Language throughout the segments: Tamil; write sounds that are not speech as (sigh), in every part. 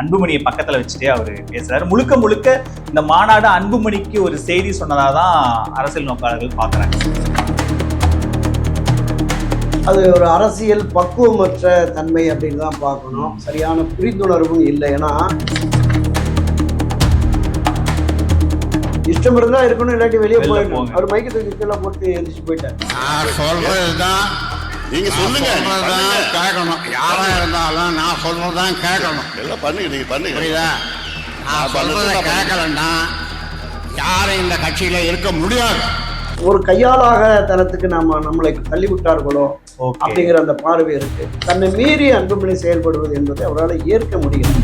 அன்புமணியை பக்கத்துல வச்சுட்டே அவர் பேசுறாரு. முழுக்க முழுக்க இந்த மாநாடு அன்புமணிக்கு ஒரு செய்தி சொன்னதாக தான் அரசியல் நோக்காளர்கள் பார்க்குறாங்க அது ஒரு அரசியல் பக்குவமற்ற தன்மை அப்படின்னு தான் பார்க்கணும். சரியான புரிந்துணர்வும் இல்லை. ஏன்னா இஷ்டம் இருந்தா இருக்கணும் இல்லாட்டி வெளியே போயிடணும். அவர் மைக்கு தூக்கி கீழே போட்டு எந்திரிச்சு போயிட்டார். நான் சொல்றதுதான் நீங்க சொல்லுங்க. கேட்கணும். யாரா இருந்தாலும் நான் சொல்றதுதான் கேட்கணும். எல்லாம் பண்ணுங்க நீங்க பண்ணுங்க. புரியுதா? நான் சொல்றதை கேட்கலன்னா யாரும் இந்த கட்சியில இருக்க முடியாது. ஒரு கையாளாக தனத்துக்கு நாம நம்மளை தள்ளி விட்டார்களோ அப்படிங்கிற அந்த பார்வை இருக்கு. தன்னை மீறி அன்புமணி செயல்படுவது என்பதை அவரால் ஏற்க முடியல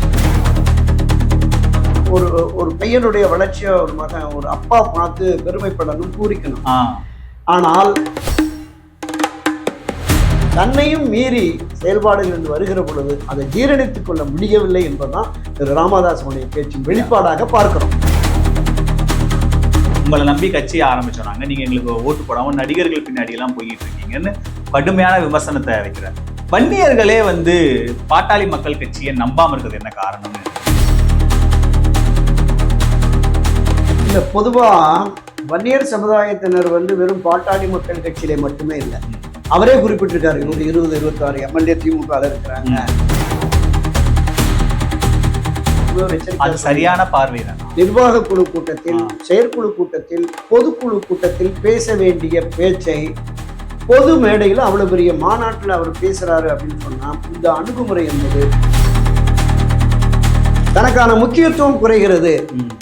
ஒரு ஒரு பையனுடைய வளர்ச்சியை ஒரு மகன் ஒரு அப்பா பார்த்து பெருமைப்படணும் பூரிக்கணும். ஆ. ஆனால் தன்னையும் மீறி செயல்பாடுகள் என்று வருகிற பொழுது அதை ஜீரணித்துக் கொள்ள முடியவில்லை என்பதுதான் திரு ராமதாசனுடைய பேச்சின் வெளிப்பாடாக பார்க்கிறோம். உங்களை நம்பி கட்சியை ஆரம்பிச்சோம் நாங்க எங்களுக்கு ஓட்டு போடாம நடிகர்கள் பின்னாடி எல்லாம் போயிட்டு இருக்கீங்கன்னு கடுமையான விமர்சனத்தை வைக்கிறார் வன்னியர்களே வந்து பாட்டாளி மக்கள் கட்சியை நம்பாம இருக்கிறது என்ன காரணம்னு இந்த பொதுவா வன்னியர் சமுதாயத்தினர் வந்து வெறும் பாட்டாளி மக்கள் கட்சியிலே மட்டுமே இல்லை. அவரே குறிப்பிட்டிருக்காரு. ஒரு இருபது இருபத்தாறு எம்எல்ஏ திமுக இருக்கிறாங்க. அது சரியான பார்வை நிர்வாக குழு கூட்டத்தில். செயற்குழு கூட்டத்தில் பொதுக்குழு கூட்டத்தில் பேச வேண்டிய பேச்சை பொது மேடையில் அவ்வளவு பெரிய மாநாட்டில் அவர் பேசுறாரு அப்படின்னு சொன்னா இந்த அணுகுமுறை என்பது தனக்கான முக்கியத்துவம் குறைகிறது.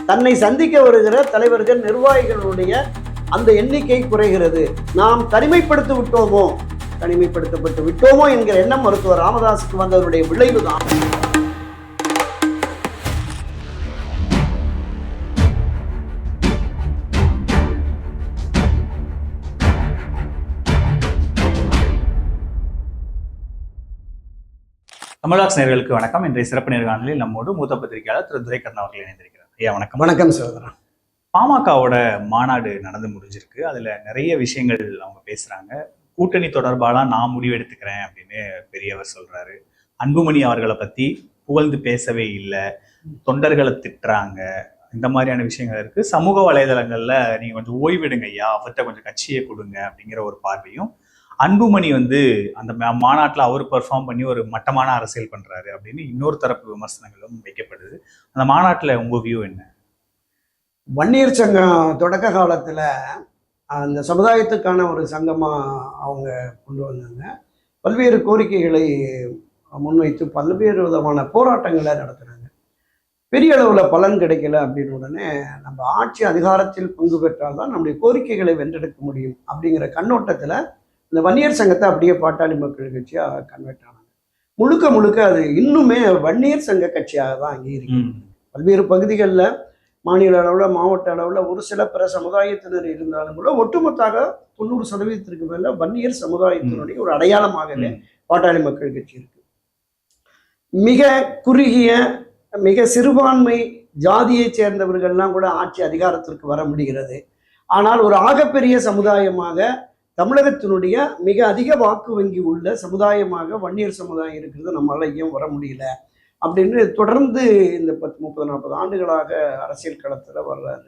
தன்னை சந்திக்க வருகிற தலைவர்கள் நிர்வாகிகளுடைய அந்த எண்ணிக்கை குறைகிறது. நாம் தனிமைப்படுத்தி விட்டோமோ? தனிமைப்படுத்தப்பட்டு விட்டோமோ என்கிற எண்ணம் மருத்துவர் ராமதாஸுக்கு வந்ததனுடைய விளைவுதான். தமிழாக்ஸ் நேர்களுக்கு வணக்கம். இன்றைய சிறப்பு நேர்காணலில் நம்மோடு மூத்த பத்திரிகையாளர் திரு துரைக்கண்ணா அவர்கள் இணைந்திருக்கிறார். ஐயா வணக்கம். வணக்கம் சகோதரன். பாமகவோட மாநாடு நடந்து முடிஞ்சிருக்கு. அதுல நிறைய விஷயங்கள் அவங்க பேசுறாங்க. கூட்டணி தொடர்பாலாம் நான் முடிவெடுத்துக்கிறேன் அப்படின்னு பெரியவர் சொல்றாரு. அன்புமணி அவர்களை பத்தி புகழ்ந்து பேசவே இல்லை. தொண்டர்களை திட்டுறாங்க. இந்த மாதிரியான விஷயங்கள் இருக்கு. சமூக வலைதளங்கள்ல நீங்க கொஞ்சம் ஓய்வெடுங்க ஐயா. அவர்கிட்ட கொஞ்சம் கட்சியை கொடுங்க அப்படிங்கிற ஒரு பார்வையும் அன்புமணி வந்து அந்த மாநாட்டில் அவர் பெர்ஃபார்ம் பண்ணி ஒரு மட்டமான அரசியல் பண்றாரு அப்படின்னு இன்னொரு தரப்பு விமர்சனங்களும் வைக்கப்படுது. அந்த மாநாட்டில் உங்க வியூ என்ன? வன்னியர் சங்கம் தொடக்க காலத்தில் அந்த சமுதாயத்துக்கான ஒரு சங்கமாக அவங்க கொண்டு வந்தாங்க. பல்வேறு கோரிக்கைகளை முன்வைத்து பல்வேறு விதமான போராட்டங்களை நடத்துனாங்க பெரிய அளவில் பலன் கிடைக்கல அப்படின்னு உடனே நம்ம ஆட்சி அதிகாரத்தில் பங்கு பெற்றால் தான் நம்முடைய கோரிக்கைகளை வென்றெடுக்க முடியும் அப்படிங்கிற கண்ணோட்டத்தில் இந்த வன்னியர் சங்கத்தை அப்படியே பாட்டாளி மக்கள் கட்சியாக கன்வெர்ட் ஆனாங்க முழுக்க முழுக்க அது இன்னுமே வன்னியர் சங்க கட்சியாக தான் அங்கீகரிக்கும் ம். பல்வேறு பகுதிகளில் மாநில அளவில் மாவட்ட அளவில் ஒரு சில பிற சமுதாயத்தினர் இருந்தாலும் கூட ஒட்டுமொத்தாக தொண்ணூறு சதவீதத்திற்கு மேல வன்னியர் சமுதாயத்தினுடைய ஒரு அடையாளமாகவே. பாட்டாளி மக்கள் கட்சி இருக்கு. மிக குறுகிய மிக சிறுபான்மை ஜாதியைச் சேர்ந்தவர்கள்லாம் கூட ஆட்சி அதிகாரத்திற்கு வர முடிகிறது. ஆனால் ஒரு ஆகப்பெரிய சமுதாயமாக தமிழகத்தினுடைய மிக அதிக வாக்கு வங்கி உள்ள சமுதாயமாக வன்னியர் சமுதாயம் இருக்கிறது நம்மளால ஏன் வர முடியல? அப்படின்னு தொடர்ந்து இந்த பத்து முப்பது நாற்பது ஆண்டுகளாக அரசியல் களத்தில் வர்றாரு.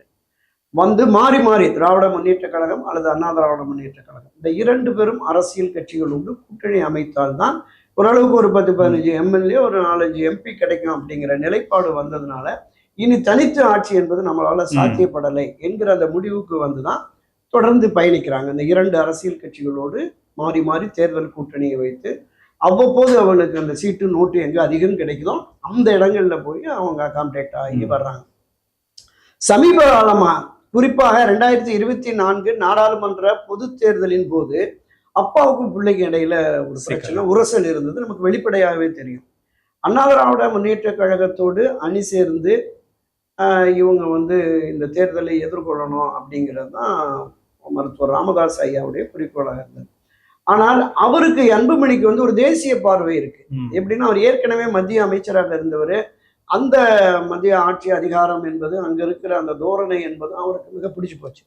வந்து மாறி மாறி திராவிட முன்னேற்ற கழகம் அல்லது அண்ணா திராவிட முன்னேற்ற கழகம். இந்த இரண்டு பேரும் அரசியல் கட்சிகளோடு கூட்டணி அமைத்தால்தான் ஓரளவுக்கு ஒரு பத்து பதினஞ்சு எம்எல்ஏ ஒரு நாலஞ்சு எம்பி கிடைக்கும் அப்படிங்கிற நிலைப்பாடு வந்ததுனால இனி தனித்து ஆட்சி என்பது நம்மளால சாத்தியப்படலை என்கிற அந்த முடிவுக்கு வந்து தான் தொடர்ந்து பயணிக்கிறாங்க. இந்த இரண்டு அரசியல் கட்சிகளோடு மாறி மாறி தேர்தல் கூட்டணியை வைத்து அவ்வப்போது அவனுக்கு அந்த சீட்டு நோட்டு எங்க அதிகம் கிடைக்குதோ அந்த இடங்கள்ல போய் அவங்க அகாமடேட் ஆகி. வர்றாங்க சமீப காலமா குறிப்பாக ரெண்டாயிரத்தி இருபத்தி நான்கு நாடாளுமன்ற பொது தேர்தலின் போது அப்பாவுக்கும் பிள்ளைக்கு இடையில ஒரு. பிரச்சனை உரசல் இருந்தது நமக்கு வெளிப்படையாகவே தெரியும் அண்ணா திராவிட முன்னேற்ற கழகத்தோடு அணி சேர்ந்து இவங்க வந்து இந்த தேர்தலை எதிர்கொள்ளணும் அப்படிங்கிறது தான் மருத்துவர் ராமதாஸ் ஐயாவுடைய குறிக்கோளாக இருந்தது ஆனால் அவருக்கு அன்புமணிக்கு வந்து ஒரு தேசிய பார்வை இருக்கு. எப்படின்னா அவர் ஏற்கனவே மத்திய அமைச்சராக இருந்தவர். அந்த மத்திய ஆட்சி அதிகாரம் என்பது அங்க இருக்கிற அந்த தோரணை என்பது அவருக்கு மிக பிடிச்சு போச்சு.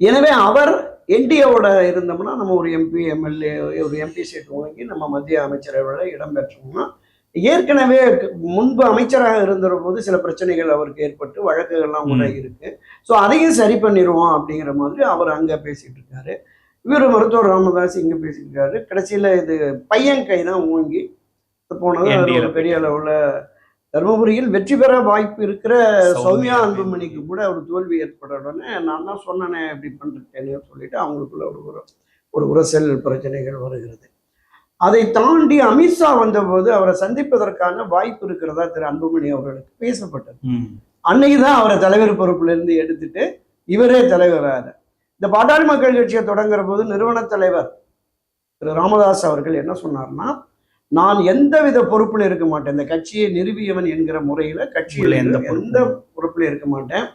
எனவே அவர் என்டிஏவோட இருந்தோம்னா நம்ம ஒரு எம்பி எம்எல்ஏ ஒரு எம்பி சீட் வாங்கி நம்ம மத்திய அமைச்சரவையில் இடம் பெற்றோம்னா ஏற்கனவே முன்பு அமைச்சராக இருந்த போது சில பிரச்சனைகள் அவருக்கு ஏற்பட்டு வழக்குகள்லாம் கூட. இருக்கு. ஸோ அதையும் சரி பண்ணிடுவோம் அப்படிங்கிற மாதிரி அவர் அங்க பேசிட்டு இருக்காரு. இவர் மருத்துவர் ராமதாஸ் இங்க பேசிட்டு இருக்காரு கடைசியில இது பையன் கை தான் ஓங்கி போனது. ஒரு பெரிய அளவுல தருமபுரியில் வெற்றி பெற வாய்ப்பு இருக்கிற சௌமியா அன்புமணிக்கு கூட ஒரு தோல்வி ஏற்பட்ட உடனே நான் தான் சொன்னனே இப்படி பண்ணிருக்கேன்னு சொல்லிட்டு அவங்களுக்குள்ள ஒரு உர- ஒரு உரசல் பிரச்சனைகள் வருகிறது. அதை தாண்டி அமித்ஷா வந்தபோது அவரை சந்திப்பதற்கான வாய்ப்பு இருக்கிறதா திரு அன்புமணி அவர்களுக்கு பேசப்பட்டது. அன்னைக்கு தான் அவரை தலைவர் பொறுப்புல இருந்து எடுத்துட்டு இவரே தலைவராக இந்த பாட்டாளி மக்கள் கட்சியை தொடங்குற போது நிறுவன தலைவர் திரு ராமதாஸ் அவர்கள் என்ன சொன்னார்னா நான் எந்தவித பொறுப்புல இருக்க மாட்டேன். இந்த கட்சியை நிறுவியவன் என்கிற முறையில கட்சியில் எந்த எந்த எந்த பொறுப்புல இருக்க மாட்டேன்.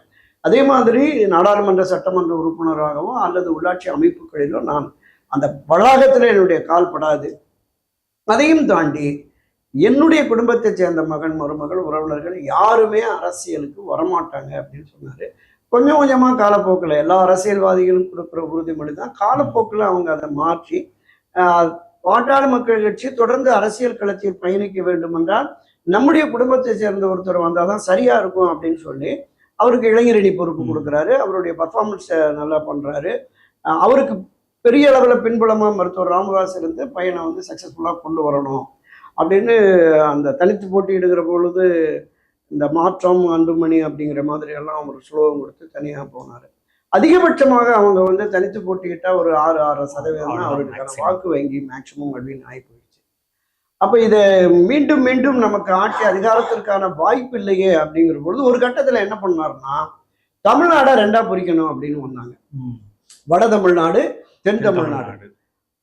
அதே மாதிரி நாடாளுமன்ற சட்டமன்ற உறுப்பினராகவோ அல்லது உள்ளாட்சி அமைப்புகளிலோ நான் அந்த வளாகத்தில் என்னுடைய கால் படாது. அதையும் தாண்டி என்னுடைய குடும்பத்தைச் சேர்ந்த மகன் மருமகள் உறவினர்கள் யாருமே அரசியலுக்கு வரமாட்டாங்க அப்படின்னு சொன்னாரு. கொஞ்சம் கொஞ்சமா காலப்போக்கில் எல்லா அரசியல்வாதிகளும் கொடுக்குற உறுதிமொழி தான் காலப்போக்கில் அவங்க அதை மாற்றி பாட்டாளி மக்கள் கட்சி தொடர்ந்து அரசியல் களத்தில் பயணிக்க வேண்டும் என்றால் நம்முடைய குடும்பத்தை சேர்ந்த ஒருத்தர் வந்தால் தான் சரியா இருக்கும் அப்படின்னு சொல்லி அவருக்கு இளைஞரணி பொறுப்பு. கொடுக்குறாரு. அவருடைய பர்ஃபார்மன்ஸை நல்லா பண்றாரு. ஆஹ், அவருக்கு பெரிய அளவில் பின்புலமா மருத்துவர் ராமதாஸ் இருந்து பையனை வந்து சக்ஸஸ்ஃபுல்லாக கொண்டு வரணும் அப்படின்னு அந்த தனித்து போட்டியிடுகிற பொழுது இந்த மாற்றம் அன்புமணி அப்படிங்கிற மாதிரி எல்லாம் ஒரு ஸ்லோகம் கொடுத்து தனியாக போனார். அதிகபட்சமாக அவங்க வந்து தனித்து போட்டியிட்டா ஒரு ஆறு ஆறு சதவீதம் அவருக்கான. வாக்கு வங்கி மேக்சிமம் அப்படின்னு ஆகி போயிடுச்சு அப்போ இதை மீண்டும் மீண்டும் நமக்கு ஆட்சி அதிகாரத்திற்கான வாய்ப்பு இல்லையே அப்படிங்கிற பொழுது ஒரு கட்டத்தில் என்ன பண்ணாருன்னா தமிழ்நாடை ரெண்டா பிரிக்கணும் அப்படின்னு வந்தாங்க. வட தமிழ்நாடு தென் தமிழ்நாடு.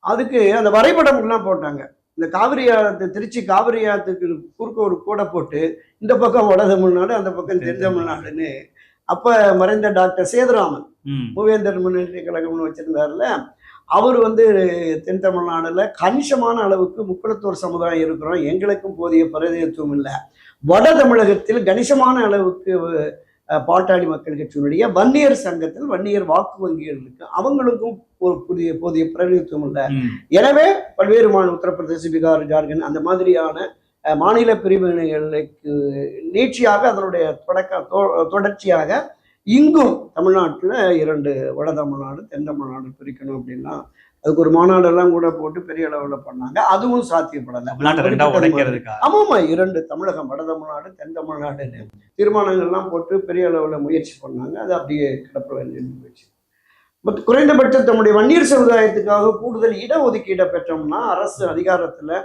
அதுக்கு அந்த வரைபடம் எல்லாம் போட்டாங்க. இந்த காவிரி ஆத்து திருச்சி காவிரி ஆத்துக்கு குறுக்க ஒரு கூடை போட்டு இந்த பக்கம் வட தமிழ்நாடு அந்த பக்கம் தென் தமிழ்நாடுன்னு அப்ப மறைந்த டாக்டர் சேதுராமன். மூவேந்தர் முன்னேற்ற கழகம்னு வச்சிருந்தாருல அவர் வந்து தென் தமிழ்நாடுல கணிசமான அளவுக்கு முக்குளத்தோர் சமுதாயம் இருக்கிறோம் எங்களுக்கும் போதிய பிரதிநிதித்துவம் இல்லை வட தமிழகத்தில் கணிசமான அளவுக்கு பாட்டாளி மக்கள் கட்சியினுடைய வன்னியர் சங்கத்தில் வன்னியர் வாக்கு வங்கிகள் இருக்கு அவங்களுக்கும் ஒரு புதிய போதிய பிரதிநிதித்துவம் இல்லை. எனவே பல்வேறு மாநில உத்தரப்பிரதேச பீகார் ஜார்க்கண்ட் அந்த மாதிரியான மாநில பிரிவினைகளுக்கு நீட்சியாக அதனுடைய தொடக்க தொடர்ச்சியாக இங்கும் தமிழ்நாட்டில் இரண்டு வட தமிழ்நாடு தென் தமிழ்நாடு பிரிக்கணும் அப்படின்னா அதுக்கு ஒரு மாநாடெல்லாம் கூட போட்டு பெரிய அளவில் பண்ணாங்க. அதுவும் சாத்தியப்படலை. தமிழ்நாட்டை ரெண்டா உடைக்கிறதுக்கா? ஆமாமா இரண்டு தமிழகம் வட தமிழ்நாடு தென் தமிழ்நாடுன்னு தீர்மானங்கள்லாம் போட்டு பெரிய அளவில் முயற்சி பண்ணாங்க. அது அப்படியே கிடப்பில் நின்று போச்சு பட் குறைந்தபட்ச தம்முடைய வன்னியர் சமுதாயத்துக்காக கூடுதல் இடஒதுக்கீடை பெற்றோம்னா அரசு அதிகாரத்தில்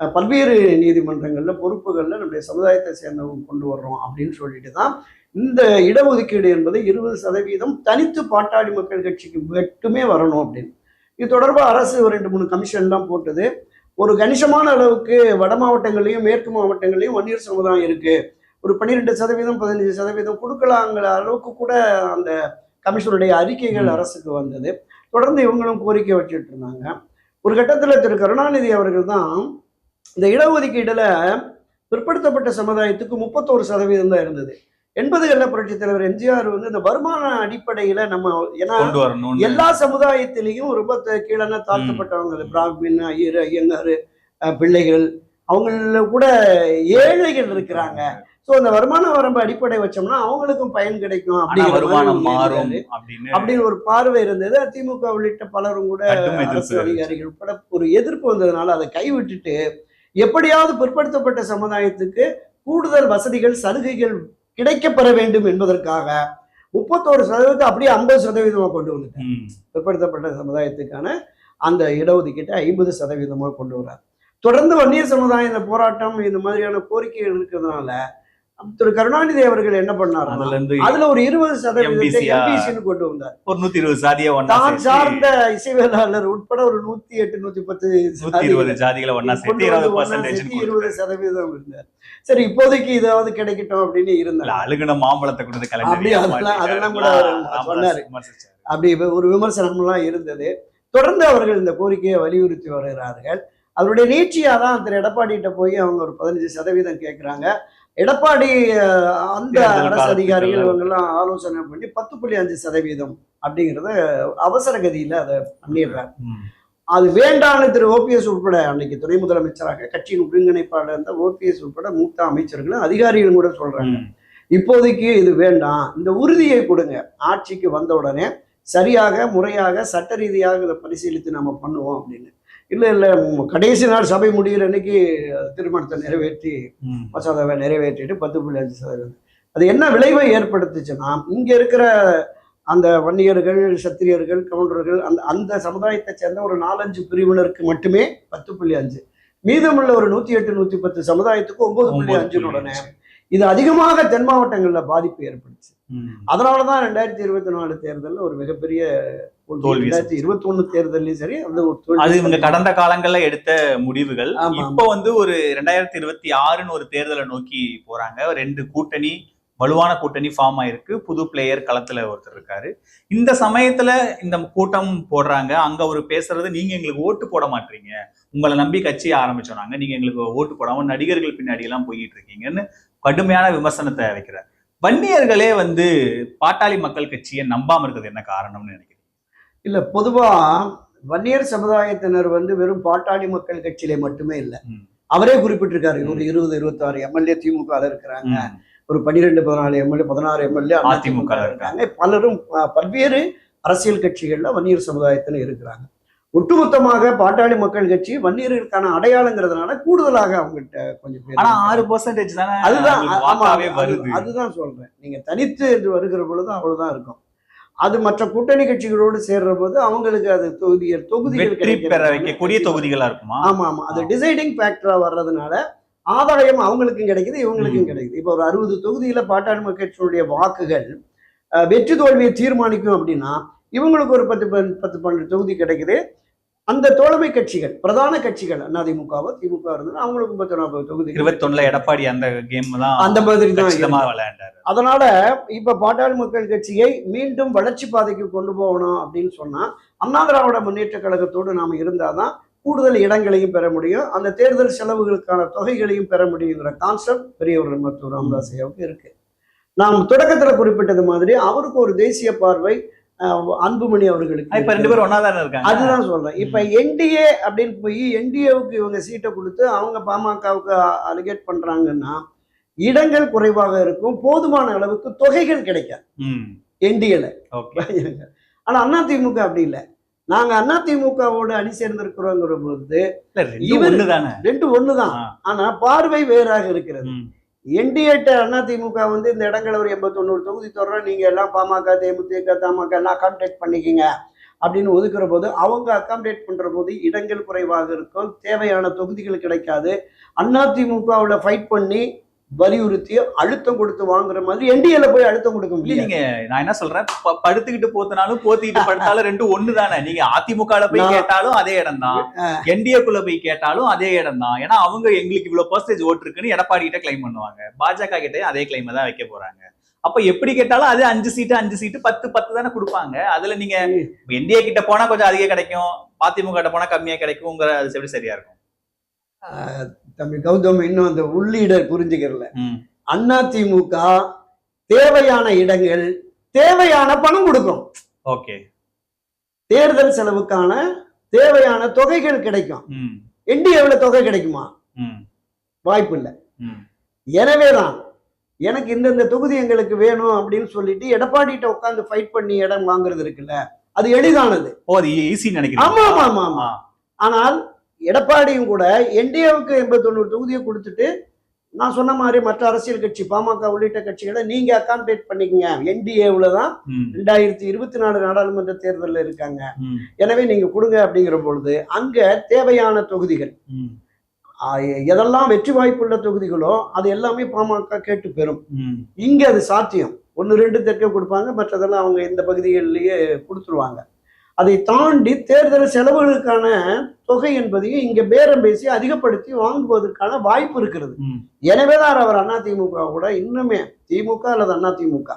பல்வேறு நீதிமன்றங்களில் பொறுப்புகளில் நம்முடைய சமுதாயத்தை சேர்ந்தவங்க கொண்டு வர்றோம் அப்படின்னு சொல்லிட்டு தான் இந்த இடஒதுக்கீடு என்பது இருபது சதவீதம் தனித்து பாட்டாளி மக்கள் கட்சிக்கு மட்டுமே வரணும் அப்படின்னு. இது தொடர்பாக அரசு ஒரு ரெண்டு மூணு கமிஷன்லாம் போட்டது. ஒரு கணிசமான அளவுக்கு வட மாவட்டங்களையும் மேற்கு மாவட்டங்களையும் வன்னியர் சமுதாயம் இருக்கு. ஒரு பன்னிரெண்டு சதவீதம் பதினஞ்சு சதவீதம் கொடுக்கலாங்கிற அளவுக்கு கூட அந்த கமிஷனுடைய அறிக்கைகள். அரசுக்கு வந்தது. தொடர்ந்து இவங்களும் கோரிக்கை வச்சுட்டு இருந்தாங்க. ஒரு கட்டத்தில் திரு. கருணாநிதி அவர்கள் தான் இந்த இடஒதுக்கீடுல பிற்படுத்தப்பட்ட சமுதாயத்துக்கு முப்பத்தோரு சதவீதம் தான் இருந்தது. எண்பதுகளில் புரட்சித் தலைவர் எம்ஜிஆர் வந்து இந்த வருமான அடிப்படையில நம்ம ஏன்னா எல்லா சமுதாயத்திலையும் ரொம்ப கீழான தாழ்த்தப்பட்டவங்க பிராமின் ஐயர் ஐயங்காரு பிள்ளைகள் அவங்கள கூட ஏழைகள் இருக்கிறாங்க. ஸோ அந்த வருமான வரம்பு அடிப்படை வச்சோம்னா அவங்களுக்கும் பயன் கிடைக்கும். அப்படின்னு அப்படின்னு ஒரு பார்வை இருந்தது. திமுக உள்ளிட்ட பலரும் கூட அரசு அதிகாரிகள் உட்பட ஒரு எதிர்ப்பு வந்ததுனால அதை கைவிட்டுட்டு எப்படியாவது பிற்படுத்தப்பட்ட சமுதாயத்துக்கு கூடுதல் வசதிகள் சலுகைகள் கிடைக்கப்பெற வேண்டும் என்பதற்காக முப்பத்தோரு சதவீதத்தை அப்படியே ஐம்பது சதவீதமாக கொண்டு வந்துட்டார் ம். பிற்படுத்தப்பட்ட சமுதாயத்துக்கான அந்த இடஒதுக்கீட்டை ஐம்பது சதவீதமாக கொண்டு வரார் தொடர்ந்து வன்னியர் சமுதாயம் இந்த போராட்டம் இந்த மாதிரியான கோரிக்கைகள் இருக்கிறதுனால திரு கருணாநிதி அவர்கள் என்ன பண்ணார் அதுல ஒரு இருபது? எம்பிசின்னு கொண்டு வந்தார். ஒரு நூத்தி இருபது சாதியை தான் சார்ந்த இசைவேளாளர் உட்பட ஒரு நூத்தி எட்டு நூத்தி பத்து இருபது ஜாதிகளை ஒன்னா இருபது சதவீதம் இருந்தார். சரி இப்போதைக்கு இதாவது கிடைக்கட்டும் அப்படின்னு இருந்தார். அழுகுன மாம்பழத்தை கொடுத்து அப்படி அதெல்லாம் கூட சொன்னாரு. அப்படி ஒரு விமர்சனம்லாம் இருந்தது. தொடர்ந்து அவர்கள் இந்த கோரிக்கையை வலியுறுத்தி வருகிறார்கள். அவருடைய நீட்சியாக தான் திரு எடப்பாடிகிட்ட போய் அவங்க ஒரு பதினஞ்சு சதவீதம் கேட்குறாங்க எடப்பாடி அந்த அரசு அதிகாரிகள் எல்லாம். இவங்கெல்லாம் ஆலோசனை பண்ணி பத்து புள்ளி அஞ்சு சதவீதம் அப்படிங்கிறத அவசர கதியில் அதை பண்ணிடுறாங்க. அது வேண்டான்னு திரு ஓபிஎஸ் உட்பட அன்னைக்கு துணை முதலமைச்சராக கட்சியின் ஒருங்கிணைப்பாளர் இருந்த ஓபிஎஸ் உட்பட மூத்த அமைச்சர்களும் அதிகாரிகளும் கூட சொல்றாங்க. இப்போதைக்கு இது வேண்டாம் இந்த உறுதியை கொடுங்க ஆட்சிக்கு வந்த உடனே சரியாக முறையாக சட்ட ரீதியாக இதை பரிசீலித்து நம்ம பண்ணுவோம் அப்படின்னு இல்லை இல்லை கடைசி நாள் சபை முடிகிற அன்னைக்கு திருமணத்தை நிறைவேற்றி. மசோதாவை நிறைவேற்றிட்டு பத்து புள்ளி அஞ்சு சதவீதம் அது என்ன விளைவை ஏற்படுத்துச்சுன்னா இங்கே இருக்கிற அந்த வன்னியர்கள் சத்திரியர்கள் கவுண்டர்கள் அந்த அந்த சமுதாயத்தை சேர்ந்த ஒரு நாலஞ்சு பிரிவினருக்கு மட்டுமே பத்து புள்ளி அஞ்சு மீதமுள்ள ஒரு நூற்றி எட்டு நூற்றி பத்து சமுதாயத்துக்கு ஒன்பது புள்ளி ஒன்பது அஞ்சு புள்ளி உடனே அஞ்சு. இது அதிகமாக தென் மாவட்டங்களில் பாதிப்பு ஏற்படுச்சு. அதனால தான் ரெண்டாயிரத்தி இருபத்தி நாலு தேர்தலில் ஒரு மிகப்பெரிய ரெண்டாயிரத்தி இருபத்தி ஒன்று தேர்தலையும் சரி அந்த ஒரு தோல்வி அது இவங்க கடந்த காலங்கள்ல எடுத்த முடிவுகள். இப்போ வந்து ஒரு ரெண்டாயிரத்தி இருபத்தி ஆறுன்னு ஒரு தேர்தலை நோக்கி போறாங்க. ரெண்டு கூட்டணி வலுவான கூட்டணி ஃபார்ம் ஆயிருக்கு. புது பிளேயர் களத்துல ஒருத்தர் இருக்காரு. இந்த சமயத்துல இந்த கூட்டம் போடுறாங்க. அங்க அவர் பேசுறது நீங்க எங்களுக்கு ஓட்டு போட மாட்டீங்க. உங்களை நம்பி கட்சி ஆரம்பிச்சோம் நாங்க. எங்களுக்கு ஓட்டு போடாம நடிகர்கள் பின்னாடி எல்லாம் போயிட்டு இருக்கீங்கன்னு கடுமையான விமர்சனத்தை வைக்கிறார். வன்னியர்களே வந்து பாட்டாளி மக்கள் கட்சியை நம்பாம இருக்கிறது என்ன காரணம்னு நினைக்கிறேன் இல்ல பொதுவா வன்னியர் சமுதாயத்தினர் வந்து வெறும் பாட்டாளி மக்கள் கட்சியிலே மட்டுமே இல்ல. அவரே குறிப்பிட்டிருக்காரு ஒரு இருபது இருபத்தாறு எம்எல்ஏ திமுக இருக்கிறாங்க. ஒரு பன்னிரெண்டு பதினாலு எம்எல்ஏ பதினாறு எம்எல்ஏ அதிமுக இருக்காங்க. பலரும் பல்வேறு அரசியல் கட்சிகள்ல வன்னியர் சமுதாயத்தினர் இருக்கிறாங்க. ஒட்டுமொத்தமாக பாட்டாளி மக்கள் கட்சி வன்னியர்களுக்கான அடையாளங்கிறதுனால கூடுதலாக அவங்ககிட்ட கொஞ்சம் பேர் ஆனா. ஆறு பர்சன்டேஜ் தானே? அதுதான் அதுதான் சொல்றேன். நீங்க தனித்து என்று வருகிற பொழுது அவ்வளவுதான் இருக்கும். அது மற்ற கூட்டணி கட்சிகளோடு சேர்ற போது அவங்களுக்கு அது தொகுதிகள் தொகுதிகள் பெற வைக்கக்கூடிய தொகுதிகளா இருக்குமா? ஆமா ஆமா அது டிசைடிங் ஃபேக்டரா வர்றதுனால ஆதாயம் அவங்களுக்கும் கிடைக்குது இவங்களுக்கும். கிடைக்குது. இப்போ ஒரு அறுபது தொகுதியில பாட்டாளி மக்கள் கட்சியினுடைய வாக்குகள் வெற்றி தோல்வியை தீர்மானிக்கும் அப்படின்னா இவங்களுக்கு ஒரு பத்து பத்து பன்னெண்டு தொகுதி கிடைக்குது. அந்த தோழமை கட்சிகள் பிரதான கட்சிகள் அதிமுகவோ திமுக இருந்ததுன்னா அவங்களுக்கு பத்து நாற்பது தொகுதி இருபத்தொன்னுல எடப்பாடி அந்த கேம் தான் அந்த மாதிரி தான். விளையாண்டாரு. அதனால இப்ப பாட்டாளி மக்கள் கட்சியை மீண்டும் வளர்ச்சி பாதைக்கு கொண்டு போகணும் அப்படின்னு சொன்னா அண்ணா திராவிட முன்னேற்ற கழகத்தோடு நாம இருந்தாதான் கூடுதல் இடங்களையும் பெற முடியும். அந்த தேர்தல் செலவுகளுக்கான தொகைகளையும் பெற முடியுங்கிற கான்செப்ட் பெரியவர் மருத்துவர் ராமதாஸ் ஐயாவுக்கு இருக்கு. நாம் தொடக்கத்துல குறிப்பிட்டது மாதிரி அவருக்கு ஒரு தேசிய பார்வை அன்புமணி அவர்களுக்கு இப்ப ரெண்டு. பேரும் ஒன்னா தானே இருக்காங்க? அதுதான் சொல்றேன். இப்ப என்டிஏ அப்படின்னு போய் என்டிஏவுக்கு இவங்க சீட்டை கொடுத்து அவங்க பாமகவுக்கு அலிகேட் பண்றாங்கன்னா இடங்கள் குறைவாக இருக்கும் போதுமான அளவுக்கு தொகைகள் கிடைக்காது. என்டிஏல ஆனா அதிமுக அப்படி இல்லை. நாங்க அதிமுகவோடு அணி சேர்ந்திருக்கிறோங்கிற போது ரெண்டு இவரு- ஒண்ணுதான். ஆனா பார்வை வேறாக இருக்கிறது. என்டிஏட்ட அதிமுக வந்து இந்த இடங்களை ஒரு எண்பத்தி தொகுதி தொடர்றேன் நீங்க எல்லாம் பாமக தேமுதிக தமாக எல்லாம் அகாமடேட் பண்ணிக்கிங்க அப்படின்னு ஒதுக்குற போது அவங்க அகாமடேட் பண்ற போது இடங்கள் குறைவாக இருக்கும் தேவையான தொகுதிகள் கிடைக்காது. அதிமுகவில் ஃபைட் பண்ணி வலியுறுத்தி அழுத்தம் கொடுத்து வாங்குற மாதிரி என்டிஏல போய் அழுத்தம் கொடுக்க முடியாது. நீங்க நான் என்ன சொல்றேன்? படுத்துக்கிட்டு போத்தினாலும் போத்திக்கிட்டு படுத்தாலும் ரெண்டும் ஒண்ணு தானே நீங்க அதிமுக போய் கேட்டாலும் அதே இடம் தான். என்டிஏக்குள்ள போய் கேட்டாலும் அதே இடம் தான். ஏன்னா அவங்க எங்களுக்கு இவ்வளவு பர்சன்டேஜ் ஓட்டு இருக்குன்னு எடப்பாடி கிட்ட கிளைம் பண்ணுவாங்க. பாஜக கிட்ட அதே கிளைம் தான் வைக்க போறாங்க. அப்ப எப்படி கேட்டாலும் அது அஞ்சு சீட்டு அஞ்சு சீட்டு பத்து பத்து தானே கொடுப்பாங்க. அதுல நீங்க என்டிஏ கிட்ட போனா கொஞ்சம் அதிகம் கிடைக்கும். அதிமுக கிட்ட போனா கம்மியா கிடைக்குங்கிற அது எப்படி சரியா இருக்கும்? தம்பி கௌதம் இன்னும் அந்த உள்ளீடர் புரிஞ்சுக்கிறல. ம். அதிமுக தேவையான இடங்கள் தேவையான பணம் கொடுக்கும். ஓகே. தேர்தல் செலவுக்கான தேவையான தொகைகள் கிடைக்கும். என்டிஏவுல தொகை கிடைக்குமா? வாய்ப்பு இல்லை எனவேதான் எனக்கு இந்தந்த தொகுதி எங்களுக்கு வேணும் அப்படின்னு சொல்லிட்டு எடப்பாடிட்ட உட்காந்து ஃபைட் பண்ணி இடம் வாங்குறது இருக்குல்ல அது எளிதானது. ஓ அது ஈஸி நினைக்கிறேன் ஆமா ஆமா ஆமா ஆனால் எடப்பாடியும் கூட என்டிஏவுக்கு எண்பத்தொண்ணூறு தொகுதியை கொடுத்துட்டு நான் சொன்ன மாதிரி மற்ற அரசியல் கட்சி பாமக உள்ளிட்ட கட்சிகளை நீங்க அகாமடேட் பண்ணிக்கங்க. என்டிஏவுல தான் ரெண்டாயிரத்தி இருபத்தி நாலு நாடாளுமன்ற தேர்தலில் இருக்காங்க. எனவே நீங்க கொடுங்க அப்படிங்கிற பொழுது அங்க தேவையான தொகுதிகள். எதெல்லாம் வெற்றி வாய்ப்புள்ள தொகுதிகளோ அது எல்லாமே பாமக கேட்டு பெறும். இங்க அது சாத்தியம். ஒன்று ரெண்டு தெற்க கொடுப்பாங்க மற்றதெல்லாம் அவங்க இந்த பகுதிகளிலேயே கொடுத்துருவாங்க. அதை தாண்டி தேர்தல் செலவுகளுக்கான தொகை என்பதையும் இங்க பேரம் பேசி அதிகப்படுத்தி வாங்குவதற்கான வாய்ப்பு இருக்கிறது. எனவேதான் அவர் அண்ணா திமுக கூட இன்னுமே திமுக அல்லது அண்ணா திமுக.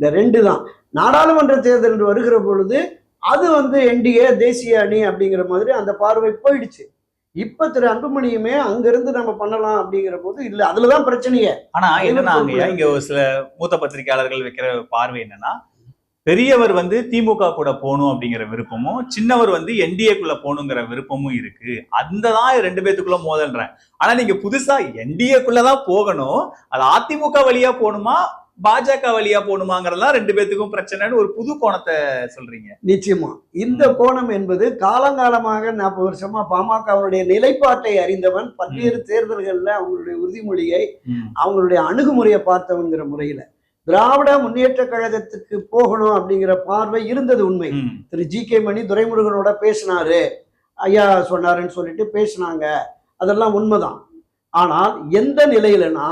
இந்த ரெண்டு தான். நாடாளுமன்ற தேர்தல் என்று வருகிற பொழுது அது வந்து என்டிஏ தேசிய அணி அப்படிங்கிற மாதிரி அந்த பார்வை போயிடுச்சு. இப்ப திரு அன்புமணியுமே அங்கிருந்து நம்ம பண்ணலாம் அப்படிங்கிற போது இல்ல அதுலதான் பிரச்சனையே. ஆனா என்னன்னா இங்க ஒரு சில மூத்த பத்திரிகையாளர்கள் வைக்கிற பார்வை என்னன்னா பெரியவர் வந்து திமுக கூட போகணும் அப்படிங்கிற விருப்பமும் சின்னவர் வந்து என்டிஏக்குள்ள போகணுங்கிற விருப்பமும் இருக்கு. அந்த தான் ரெண்டு பேத்துக்குள்ள மோதல்றேன். ஆனா நீங்க புதுசா என்டிஏக்குள்ளதான் போகணும். அது அதிமுக வழியா போகணுமா பாஜக வழியா போகணுமாங்கிறதெல்லாம் ரெண்டு பேத்துக்கும் பிரச்சனைன்னு ஒரு புது கோணத்தை சொல்றீங்க. நிச்சயமா. இந்த கோணம் என்பது காலங்காலமாக நாற்பது வருஷமா பாமகவுடைய நிலைப்பாட்டை அறிந்தவன் பல்வேறு தேர்தல்கள்ல அவங்களுடைய உறுதிமொழியை. அவங்களுடைய அணுகுமுறையை பார்த்தவங்கிற முறையில. திராவிட முன்னேற்ற கழகத்துக்கு போகணும் அப்படிங்கிற பார்வை இருந்தது உண்மை. திரு ஜி கே மணி துரைமுருகனோட பேசினாரு ஐயா சொன்னாருன்னு சொல்லிட்டு பேசினாங்க அதெல்லாம் உண்மைதான் ஆனால் எந்த நிலையிலனா.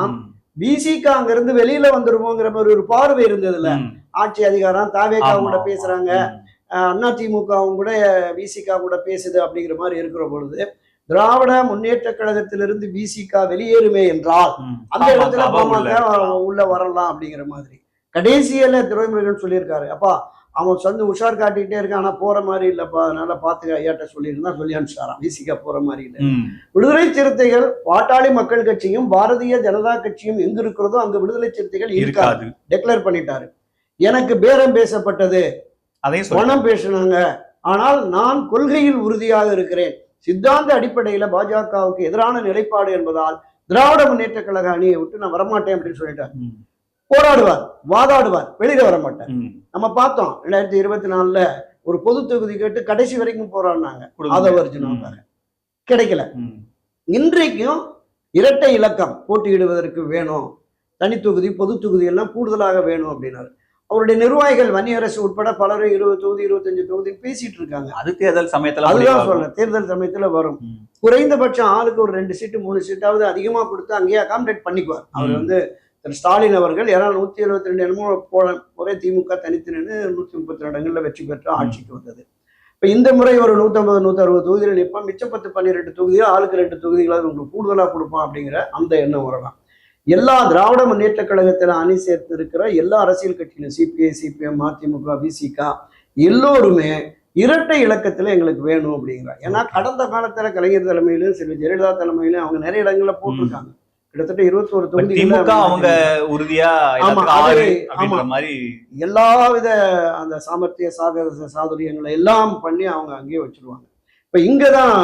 பிசிக அங்கிருந்து வெளியில வந்துருமோங்கிற மாதிரி ஒரு பார்வை இருந்ததுல. ஆட்சி அதிகாரம் தாவேக்கா ஆமா, கூட. பேசுறாங்க ம். அண்ணா திமுகவும் கூட விசிகா கூட பேசுது அப்படிங்கிற மாதிரி இருக்கிற பொழுது திராவிட முன்னேற்ற கழகத்திலிருந்து விசிகா வெளியேறுமே என்றால். அந்த இடத்துல உள்ள. பாமக. உள்ள வரலாம் அப்படிங்கிற மாதிரி. கடைசியில துரைமுருகன் சொல்லியிருக்காரு. அப்பா அவன் சொந்த உஷார் காட்டிக்கிட்டே இருக்கான் ஆனா போற மாதிரி இல்லப்பா. அதனால பாத்துக்க ஐயாட்ட சொல்லியிருந்தா சொல்லி அனுப்பிச்சாராம் விசிகா போற மாதிரி இல்லை. விடுதலை சிறுத்தைகள் பாட்டாளி மக்கள் கட்சியும் பாரதிய ஜனதா கட்சியும் எங்க இருக்கிறதோ அங்க விடுதலை சிறுத்தைகள் இருக்காது. டெக்ளேர் பண்ணிட்டாரு. எனக்கு பேரம் பேசப்பட்டது. பணம் பேசினாங்க. ஆனால் நான் கொள்கையில் உறுதியாக இருக்கிறேன். சித்தாந்த அடிப்படையில பாஜகவுக்கு எதிரான நிலைப்பாடு என்பதால் திராவிட முன்னேற்ற கழக அணியை விட்டு நான் வரமாட்டேன் அப்படின்னு சொல்லிட்டார். போராடுவார் வாதாடுவார் வெளியில வர மாட்டார் ம். நம்ம பார்த்தோம் ரெண்டாயிரத்தி இருபத்தி நாலுல ஒரு பொது தொகுதி கேட்டு கடைசி வரைக்கும் போராடினாங்க கொடுங்க. ஆதவர்ஜுனாவுக்காக கிடைக்கல. இன்றைக்கும் இரட்டை இலக்கம் போட்டியிடுவதற்கு வேணும் தனி தொகுதி பொது தொகுதி எல்லாம் கூடுதலாக வேணும் அப்படின்னாரு அவருடைய நிர்வாகிகள் வன்னியரசு உட்பட பலரும் இருபது தொகுதி இருபத்தஞ்சு தொகுதி பேசிட்டு இருக்காங்க அது தேர்தல் சமயத்துல அதுதான். சொல்றேன். தேர்தல் சமயத்துல வரும். குறைந்தபட்சம் ஆளுக்கு ஒரு ரெண்டு சீட்டு மூணு சீட்டாவது அதிகமா கொடுத்து அங்கேயே அகாமடேட் பண்ணிக்குவார். அவர். வந்து திரு ஸ்டாலின் அவர்கள் ஏன்னா நூத்தி எழுபத்தி ரெண்டு இடமோ போல ஒரே திமுக தனித்து நின்று நூத்தி முப்பத்தி ரெண்டு இடங்கள்ல வெற்றி பெற்று ஆட்சிக்கு வந்தது. இப்ப இந்த முறை ஒரு நூத்தம்பது நூத்தி அறுபது தொகுதிகள் நிற்பான் மிச்சம் பத்து பன்னிரெண்டு தொகுதிகள் ஆளுக்கு ரெண்டு தொகுதிகளாவது உங்களுக்கு கூடுதலா கொடுப்பான் அப்படிங்கிற அந்த எண்ணம் வரலாம். எல்லா திராவிட முன்னேற்ற கழகத்துல அணி சேர்த்து இருக்கிற எல்லா அரசியல் கட்சியிலும் சிபிஐ சிபிஎம் மதிமுக பிசிக எல்லோருமே இரட்டை இலக்கத்துல எங்களுக்கு வேணும் அப்படிங்கிறாங்க. ஏன்னா கடந்த காலத்துல கலைஞர் தலைமையிலும் செல்வி ஜெயலலிதா தலைமையிலும் அவங்க நிறைய இடங்கள்ல போட்டிருக்காங்க. கிட்டத்தட்ட இருபத்தோரு But திமுக அவங்க தொகுதி உறுதியா. மாதிரி எல்லாவித அந்த சாமர்த்திய சாக சாதுரியங்களை எல்லாம் பண்ணி அவங்க அங்கேயே வச்சிருவாங்க. இப்ப இங்கதான்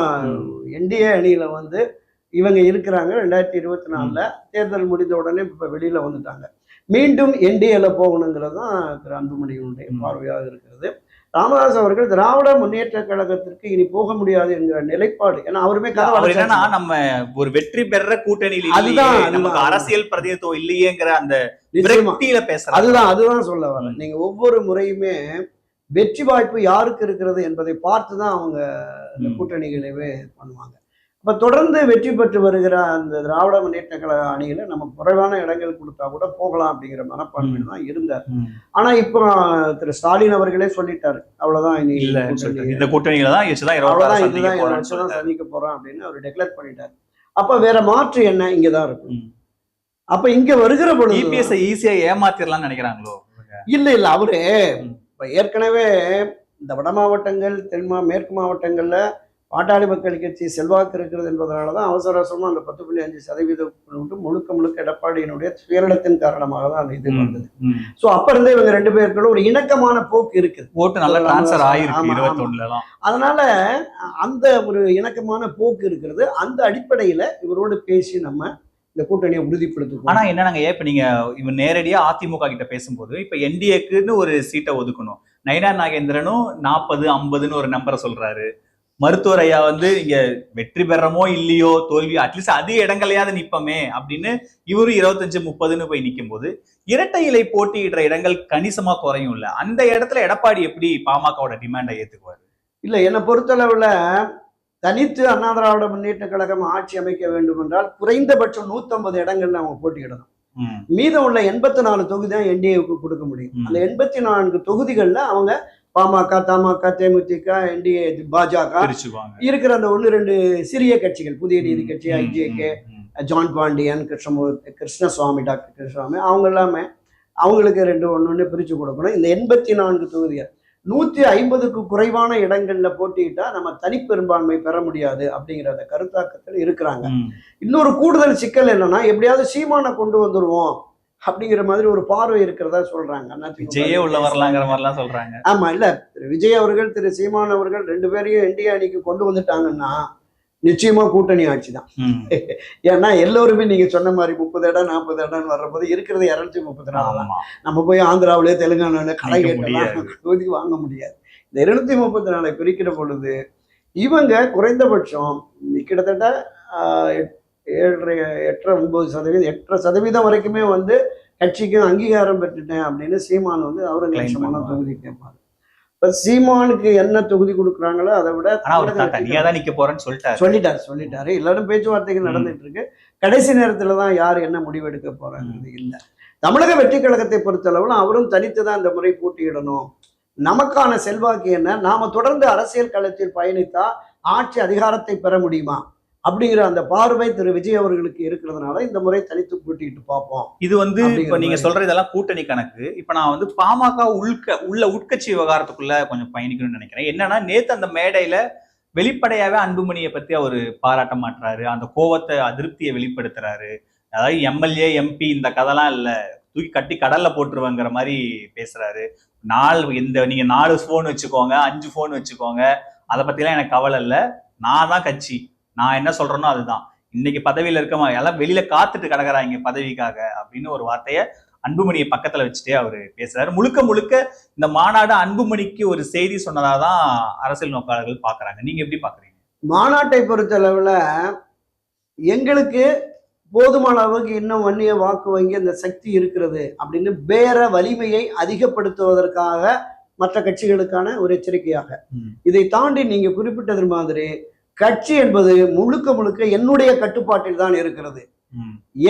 என்டிஏ அணியில வந்து இவங்க இருக்கிறாங்க ரெண்டாயிரத்தி இருபத்தி நாலுல தேர்தல் முடிந்த உடனே இப்ப வெளியில வந்துட்டாங்க மீண்டும் என்டிஏல போகணுங்கிறது தான் திரு அன்புமணியினுடைய. பார்வையாக இருக்கிறது ராமதாஸ் அவர்கள் திராவிட முன்னேற்ற கழகத்திற்கு இனி போக முடியாது என்கிற நிலைப்பாடு ஏன்னா அவருமே என்னன்னா. நம்ம ஒரு வெற்றி பெற கூட்டணியில் அதுதான். நமக்கு அரசியல் பிரதிநிதித்துவம் இல்லையேங்கிற அந்த விரக்தியில பேசுறாங்க அதுதான் அதுதான் சொல்ல வரேன் ம். நீங்க ஒவ்வொரு முறையுமே வெற்றி வாய்ப்பு யாருக்கு இருக்கிறது என்பதை பார்த்து தான் அவங்க. கூட்டணிகளவே பண்ணுவாங்க அப்ப தொடர்ந்து வெற்றி பெற்று வருகிற அந்த திராவிட முன்னேற்ற கழக அணியில நம்ம குறைவான இடங்கள் கொடுத்தா கூட போகலாம் அப்படிங்கிற மனப்பான்மையில தான் இருந்தார். ம். ஆனா இப்போ திரு ஸ்டாலின் அவர்களே சொல்லிட்டாரு. அவ்வளவுதான் இனி இந்த கூட்டணியில தான் இருபத்தி இதுதான். சந்திக்க போறோம் அப்படின்னு அவர் டிக்ளேர் பண்ணிட்டார். அப்ப வேற மாற்று என்ன? இங்கதான் இருக்கும். ம். அப்ப இங்க வருகிற பொழுது இபிஎஸ் ஈஸியா ஏமாத்திரலாம்னு நினைக்கிறாங்களோ? இல்ல இல்ல அவரு. இப்ப ஏற்கனவே இந்த வட மாவட்டங்கள் தென் மா மேற்கு மாவட்டங்கள்ல பாட்டாளி மக்கள் கட்சி செல்வாக்கு இருக்கிறது என்பதனால தான் அவசர அவசரமா அந்த பத்து புள்ளி அஞ்சு சதவீதம் விட்டு முழுக்க முழுக்க எடப்பாடியினுடைய சுயநலத்தின் காரணமாக தான் அந்த இது. வந்தது. ஸோ அப்ப இருந்தே இவங்க ரெண்டு பேருக்குள்ள ஒரு இணக்கமான போக்கு இருக்குது. ஓட்டு நல்லா டிரான்ஸ்ஃபர் ஆயிருக்கு அதனால அந்த ஒரு இணக்கமான போக்கு இருக்கிறது. அந்த அடிப்படையில இவரோடு பேசி நம்ம இந்த கூட்டணியை உறுதிப்படுத்துவோம் ஆனா என்னன்னாங்க இப்ப நீங்க இவன் நேரடியா அதிமுக கிட்ட பேசும்போது இப்ப என்டிஏக்குன்னு ஒரு சீட்டை ஒதுக்கணும். நயனா நாகேந்திரனும் நாற்பது ஐம்பதுன்னு ஒரு நம்பரை சொல்றாரு. மருத்துவர் ஐயா வந்து இங்க வெற்றி பெறமோ இல்லையோ தோல்வி அட்லீஸ்ட் அதிக இடங்களையாவது நிப்பமே அப்படின்னு இவரு இருபத்தஞ்சு முப்பதுன்னு போய் நிக்கும் போது இரட்டை இலை போட்டியிடுற இடங்கள் கணிசமா குறையும் இல்ல. அந்த இடத்துல எடப்பாடி எப்படி பாமகவோட டிமாண்டை ஏத்துக்குவாரு? இல்ல என்னை பொறுத்தளவுல தனித்து அண்ணா திராவிட முன்னேற்ற கழகம் ஆட்சி அமைக்க வேண்டும் என்றால் குறைந்தபட்சம் 150 இடங்கள்ல அவங்க போட்டியிடணும். மீதம் உள்ள எண்பத்தி நாலு தொகுதி தான் என்டிஏவுக்கு கொடுக்க முடியும். அந்த எண்பத்தி நான்கு தொகுதிகள்ல அவங்க பாமக தமாக தேமுதிக என்டிஏ பாஜக இருக்கிற அந்த ஒன்று ரெண்டு சிறிய கட்சிகள் புதிய நீதி கட்சி ஐஜேகே. ஜான் பாண்டியன் கிருஷ்ணமூர்த்தி கிருஷ்ணசுவாமி டாக்டர் கிருஷ்ணசுவாமி அவங்க எல்லாமே அவங்களுக்கு ரெண்டு ஒன்று ஒன்று பிரித்து கொடுக்கணும் இந்த எண்பத்தி நான்கு தொகுதிகள் நூற்றி ஐம்பதுக்கு குறைவான இடங்கள்ல போட்டியிட்டா நம்ம தனிப்பெரும்பான்மை பெற முடியாது அப்படிங்கிற அந்த கருத்தாக்கத்தில் இருக்கிறாங்க. இன்னொரு கூடுதல் சிக்கல் என்னன்னா எப்படியாவது சீமானை கொண்டு வந்துருவோம் அப்படிங்கிற மாதிரி ஒரு பார்வை இருக்கிறதா சொல்றாங்க. விஜயே உள்ள வரலாங்கிற மாதிரிலாம் சொல்றாங்க. ஆமா இல்ல. திரு விஜய் அவர்கள் திரு சீமான் அவர்கள் ரெண்டு பேரையும் என்டிஏ அணிக்கு கொண்டு வந்துட்டாங்கன்னா நிச்சயமா கூட்டணி ஆட்சி தான். (laughs) ஏன்னா எல்லோருமே நீங்க சொன்ன மாதிரி முப்பது இடம் நாற்பது இடம்னு வர்றபோது இருக்கிறது இரநூத்தி முப்பத்தி நாலு தான். நம்ம போய் ஆந்திராவிலே தெலுங்கானாவில கடை. தொகுதி வாங்க முடியாது. இந்த இருநூத்தி முப்பத்தி நாலை பிரிக்கிற பொழுது இவங்க குறைந்தபட்சம் கிட்டத்தட்ட ஏழரை எட்டரை ஒன்பது சதவீதம் எட்டரை சதவீதம் வரைக்குமே வந்து கட்சிக்கும் அங்கீகாரம் பெற்றுட்டேன் அப்படின்னு சீமான் வந்து அவரு Claim லட்சமான. தொகுதி கேட்பாரு. இப்ப சீமானுக்கு என்ன தொகுதி கொடுக்குறாங்களோ அதை விட அவர் தான் நிக்க போறேன்னு சொல்லிட்டாரு. சொல்லிட்டாரு சொல்லிட்டாரு. எல்லாரும் பேச்சுவார்த்தைகள். நடந்துட்டு இருக்கு. கடைசி நேரத்துல தான் யார் என்ன முடிவெடுக்க போறாங்கிறது இல்லை. தமிழக வெற்றி கழகத்தை பொறுத்தளவுல அவரும் தனித்து தான் இந்த முறை போட்டியிடணும். நமக்கான செல்வாக்கு என்ன? நாம தொடர்ந்து அரசியல் களத்தில் பயணித்தா ஆட்சி அதிகாரத்தை பெற முடியுமா? அப்படிங்கிற அந்த பார்வை திரு விஜய் அவர்களுக்கு இருக்கிறதுனால இந்த முறை தனித்து போட்டியிட்டு பார்ப்போம். இது வந்து இப்ப நீங்க. சொல்ற இதெல்லாம் கூட்டணி கணக்கு. இப்ப நான் வந்து பாமக உள்க உள்ள உட்கட்சி விவகாரத்துக்குள்ள கொஞ்சம் பயணிக்கணும்னு நினைக்கிறேன். என்னன்னா நேத்து அந்த மேடையில வெளிப்படையாவே அன்புமணியை பத்தி அவரு பாராட்ட மாட்டாரு அந்த கோவத்தை அதிருப்தியை வெளிப்படுத்துறாரு. அதாவது எம்எல்ஏ எம்பி இந்த கதைலாம் இல்ல. தூக்கி கட்டி கடல்ல போட்டுருவாங்கிற மாதிரி பேசுறாரு. நாலு இந்த நீங்க நாலு ஃபோன் வச்சுக்கோங்க அஞ்சு ஃபோன் வச்சுக்கோங்க. அதை பத்திலாம் எனக்கு கவலை இல்லை. நான் தான் கட்சி. நான் என்ன சொல்றேனோ அதுதான். இன்னைக்கு பதவியில இருக்கமா எல்லாம் வெளியில காத்துட்டு கிடக்குறாங்க பதவிக்காக அப்படின்னு ஒரு வார்த்தைய அன்புமணியை பக்கத்துல வச்சுட்டே அவரு பேசுறாரு. முழுக்க முழுக்க இந்த மாநாடு அன்புமணிக்கு ஒரு செய்தி சொன்னதாதான் அரசியல் நோக்காளர்கள் பாக்குறாங்க. நீங்க எப்படி பாக்குறீங்க? மாநாட்டை பொறுத்தளவுல எங்களுக்கு போதுமான அளவுக்கு இன்னும் வன்னிய வாக்கு வங்கி அந்த சக்தி இருக்கிறது அப்படின்னு பேர வலிமையை அதிகப்படுத்துவதற்காக மற்ற கட்சிகளுக்கான ஒரு எச்சரிக்கையாக. இதை தாண்டி நீங்க குறிப்பிட்டது மாதிரி கட்சி என்பது முழுக்க முழுக்க என்னுடைய கட்டுப்பாட்டில் தான் இருக்கிறது.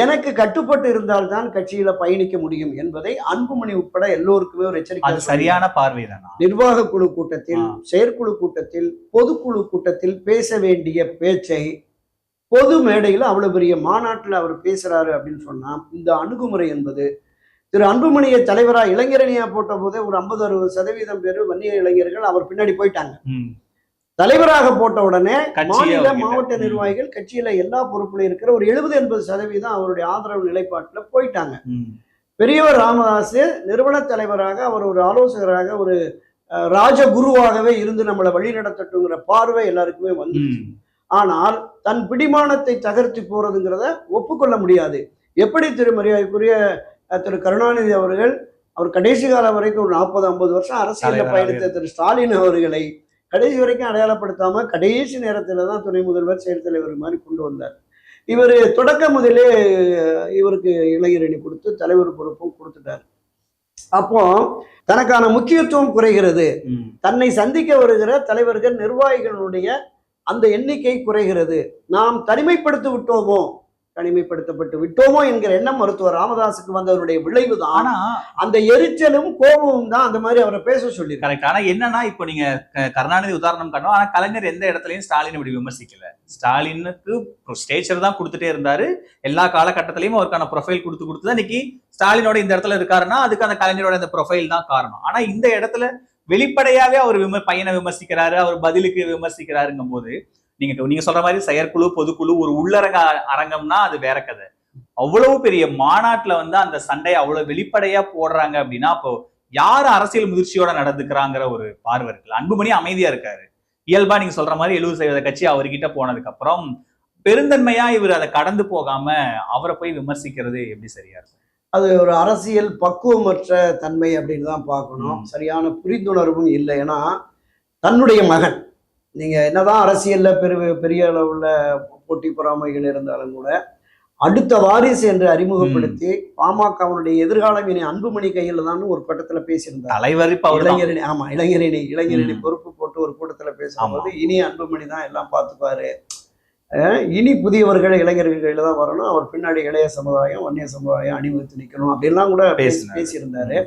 எனக்கு கட்டுப்பட்டு இருந்தால்தான் கட்சியில பயணிக்க முடியும் என்பதை அன்புமணி உட்பட எல்லோருக்குமே ஒரு எச்சரிக்கை சரியான பார்வை நிர்வாக குழு கூட்டத்தில். செயற்குழு கூட்டத்தில் பொதுக்குழு கூட்டத்தில் பேச வேண்டிய பேச்சை பொது மேடையில் அவ்வளவு பெரிய மாநாட்டில் அவர் பேசுறாரு அப்படின்னு சொன்னா இந்த அணுகுமுறை என்பது திரு அன்புமணியை தலைவரா இளைஞரணியா போட்ட போதே ஒரு ஐம்பது அறுபது சதவீதம் பேர் வன்னிய இளைஞர்கள் அவர் பின்னாடி போயிட்டாங்க. தலைவராக போட்ட உடனே மாநில. மாவட்ட. நிர்வாகிகள் கட்சியில எல்லா பொறுப்புலையும் இருக்கிற ஒரு எழுபது எண்பது சதவீதம் அவருடைய ஆதரவு நிலைப்பாட்டுல போயிட்டாங்க. பெரியவர் ராமதாஸ் நிறுவன தலைவராக அவர் ஒரு ஆலோசகராக ஒரு ராஜகுருவாகவே இருந்து நம்மளை வழிநடத்தட்டுங்கிற பார்வை எல்லாருக்குமே வந்து. ஆனால் தன் பிடிமானத்தை தகர்த்தி போறதுங்கிறத ஒப்புக்கொள்ள முடியாது எப்படி திரு மரியாதைக்குரிய திரு கருணாநிதி அவர்கள் அவர் கடைசி காலம் வரைக்கும் ஒரு நாற்பது ஐம்பது வருஷம் அரசியலில் பயணித்த திரு ஸ்டாலின் அவர்களை கடைசி வரைக்கும் அடையாளப்படுத்தாம கடைசி நேரத்துல தான் துணை முதல்வர் செயல் தலைவர் மாதிரி கொண்டு வந்தார். இவர் தொடக்க முதலே இவருக்கு இளைஞரணி கொடுத்து தலைவர் பொறுப்பும் கொடுத்துட்டார். அப்போ தனக்கான முக்கியத்துவம் குறைகிறது. தன்னை சந்திக்க வருகிற தலைவர்கள் நிர்வாகிகளுடைய அந்த எண்ணிக்கை குறைகிறது. நாம் தனிமைப்படுத்தி விட்டோமோ தனிமைப்படுத்தப்பட்டு விட்டோமோ என்கிற எண்ணம் மருத்துவர் ராமதாஸுக்கு வந்தவருடைய விளைவுதான். ஆனா அந்த எரிச்சலும் கோபமும் தான் அந்த மாதிரி அவரை பேச சொல்லி கரெக்ட் ஆனா என்னன்னா இப்போ நீங்க கருணாநிதி உதாரணம் காட்டும் ஆனா கலைஞர் எந்த இடத்துலயும் ஸ்டாலின் இப்படி விமர்சிக்கல. ஸ்டாலினுக்கு ஸ்டேச்சர் தான் கொடுத்துட்டே இருந்தாரு. எல்லா காலகட்டத்திலயும் அவருக்கான ப்ரொஃபைல் கொடுத்து கொடுத்து தான் இன்னைக்கு ஸ்டாலினோட இந்த இடத்துல இருக்காருன்னா அதுக்கு அந்த கலைஞரோட இந்த ப்ரொஃபைல் தான் காரணம். ஆனா இந்த இடத்துல வெளிப்படையாவே அவர் விம பையனை விமர்சிக்கிறாரு அவர் பதிலுக்கு விமர்சிக்கிறாருங்கும் போது நீங்க நீங்க சொல்ற மாதிரி செயற்குழு பொதுக்குழு ஒரு உள்ளரங்க அரங்கம்னா அது வேற கதை. அவ்வளவு பெரிய மாநாட்டுல வந்து அந்த சண்டையை அவ்வளவு வெளிப்படையா போடுறாங்க அப்படின்னா அப்போ யார் அரசியல் முதிர்ச்சியோட நடந்துக்கிறாங்கிற ஒரு பார்வை இருக்குல்ல அன்புமணி அமைதியா இருக்காரு. இயல்பா நீங்க சொல்ற மாதிரி எழுபது சதவீத கட்சி அவர்கிட்ட போனதுக்கு அப்புறம் பெருந்தன்மையா இவர் அதை கடந்து போகாம அவரை போய் விமர்சிக்கிறது எப்படி சரியா இருக்கும்? அது ஒரு அரசியல் பக்குவமற்ற தன்மை அப்படின்னு தான் பார்க்கணும். சரியான புரிந்துணர்வும் இல்லை. ஏன்னா தன்னுடைய மகன் நீங்க என்னதான் அரசியல்ல பெரு பெரிய அளவுல போட்டி பொறாமைகள் இருந்தாலும் கூட அடுத்த வாரிசு என்று அறிமுகப்படுத்தி பாமகவினுடைய எதிர்காலம் இனி அன்புமணி கையில் தான் ஒரு கட்டத்துல பேசியிருந்தார். தலைவர் இளைஞரணி ஆமா இளைஞரணி இளைஞரணி. பொறுப்பு போட்டு ஒரு கூட்டத்துல பேசும்போது இனி அன்புமணி தான் எல்லாம் பார்த்துப்பாரு. இனி புதியவர்கள் இளைஞர்கள் கையில தான் வரணும். அவர் பின்னாடி இளைய சமுதாயம் வன்னிய சமுதாயம் அணிவகுத்து நிக்கணும் அப்படிலாம் கூட பேசி. பேசியிருந்தாரு.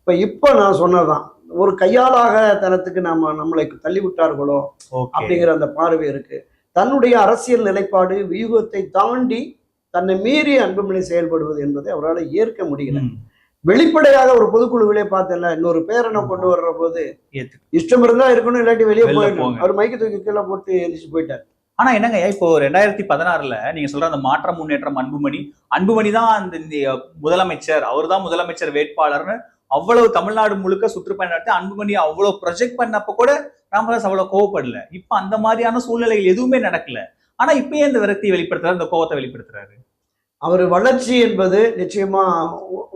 இப்ப இப்ப நான் சொன்னதுதான். ஒரு கையாளாக தனத்துக்கு நாம நம்மளை தள்ளி விட்டார்களோ அப்படிங்கிற அந்த பார்வை இருக்கு. தன்னுடைய அரசியல் நிலைப்பாடு வியூகத்தை தாண்டி தன்னை மீறி அன்புமணி செயல்படுவது என்பதை அவரால் ஏற்க முடியல. வெளிப்படையாக ஒரு பொதுக்குழுவிலே பார்த்தல இன்னொரு பேரனை கொண்டு வர்ற போது இஷ்டம் இருந்தா இருக்கணும் இல்லாட்டி வெளியே போயிடணும். அவர் மைக்கு தூக்கி கீழே போட்டு எந்திரிச்சு போயிட்டார். ஆனா என்னங்க இப்போ ரெண்டாயிரத்தி பதினாறுல நீங்க சொல்ற அந்த மாற்றம் முன்னேற்றம் அன்புமணி அன்புமணி தான் அந்த இந்த முதலமைச்சர் அவர் தான் முதலமைச்சர் வேட்பாளர்னு அவ்வளவு தமிழ்நாடு முழுக்க சுற்றுப்பயணம் நடத்தி அன்புமணி அவ்வளவு ப்ரொஜெக்ட் பண்ணப்ப கூட ராமதாஸ் அவ்வளவு கோவப்படல. இப்ப அந்த மாதிரியான சூழ்நிலைகள் எதுவுமே நடக்கல. ஆனா இப்பயே இந்த விரக்தியை வெளிப்படுத்துறாரு இந்த கோவத்தை வெளிப்படுத்துறாரு. அவர் வளர்ச்சி என்பது நிச்சயமா